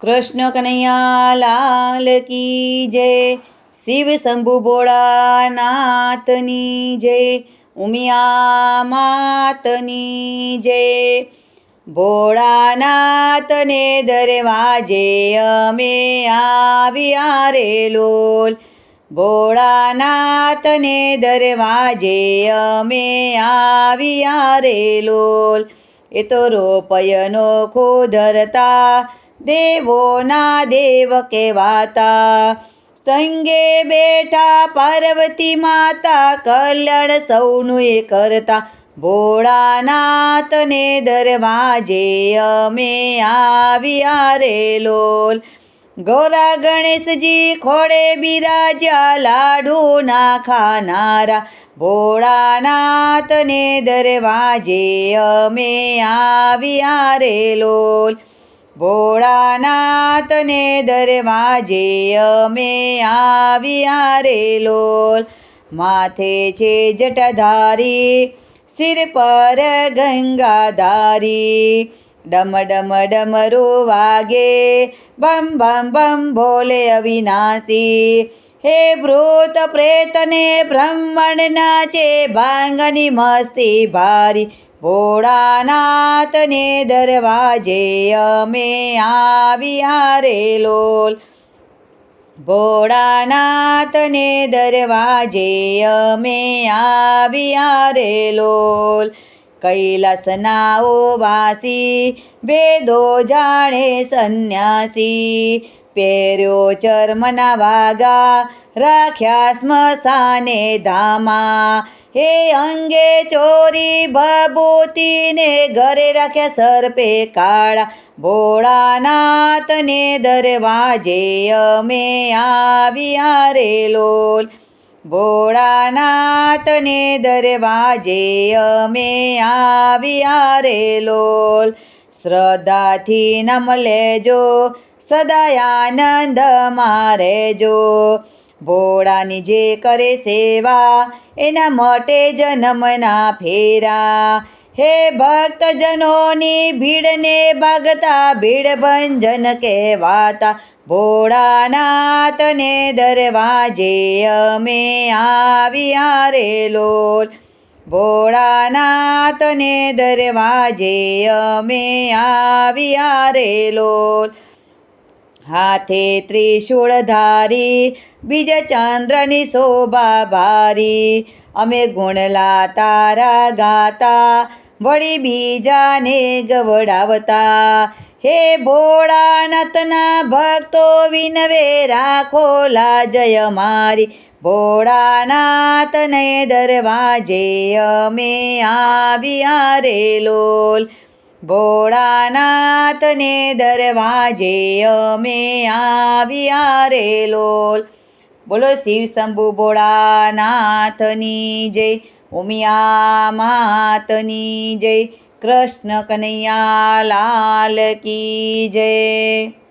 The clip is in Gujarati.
કૃષ્ણ કનૈયા લાલ કી જય. શિવ શંભુ ભોળાનાથની જય. ઉમિયા માતની જય. ભોળાનાથને દરવાજે અમે આવ્યા રે લોલ. ભોળાનાથને દરવાજે અમે આવ્યા રે લોલ. એ તો રોપયનો ખોધરતા દેવોના દેવ કહેવાતા. સંગે બેઠા પાર્વતી માતા કલ્યાણ સૌનું એ કરતા. ભોળાનાથને દરવાજે અમે આવ્યા રે લોલ. ગોરા ગણેશજી ખોડે બિરાજ્યા, લાડુ ના ખાનારા. ભોળાનાથને દરવાજે અમે આવ્યા રે લોલ. ભોળાનાથને દરવાજે અમે આવ્યા રે લોલ. માથે છે જટાધારી સિર પર ગંગાધારી. ડમ ડમ ડમરો વાગે, બમ બમ બમ ભોલે અવિનાશી. હે ભૂત પ્રેતને બ્રહ્મણ નાચે, ભાંગની મસ્તી ભારી. ભોળાનાથને દરવાજે અમે આવ્યા રે લોલ. ભોળાનાથને દરવાજે અમે આવ્યા રે લોલ. કૈલાસના ઓ વાસી, વેદો જાણે સંન્યાસી. પહેર્યો ચર્મના વાગા, રાખ્યા સ્મશાને ધામા. હે અંગે ચોરી ભભૂતિને ઘરે રાખ્યા સર્પે કાળા. ભોળાનાથને દરવાજે અમે આવ્યા રે લોલ. ભોળાનાથને દરવાજે અમે આવ્યા રે લોલ. શ્રદ્ધાથી નમ લેજો સદા આનંદ મારેજો. ભોળાની જે કરે સેવા, એના માટે જન્મના ફેરા. હે ભક્તજનોની ભીડને ભાગતા ભીડ ભંજન કહેવાતા. ભોળાનાથને દરવાજે અમે આવ્યા રે લોલ. ભોળાનાથને દરવાજે અમે આવ્યા રે લોલ. હાથે ત્રિશૂળ ધારી બીજ ચંદ્રની શોભા ભારી અમે ગુણલા તારા ગાતા, વળી બીજાને ગવડાવતા. હે ભોળાનાથના ભક્તો, વિનવે રાખો લાજય મારી. ભોળાનાથને દરવાજે અમે આવ્યા રે લોલ. ભોળાનાથને દરવાજે અમે આવ્યા રે લોલ. બોલો શિવ શંભુ ભોળાનાથની જય, ઉમિયા માતની જય, કૃષ્ણ કનૈયા લાલ કી જય.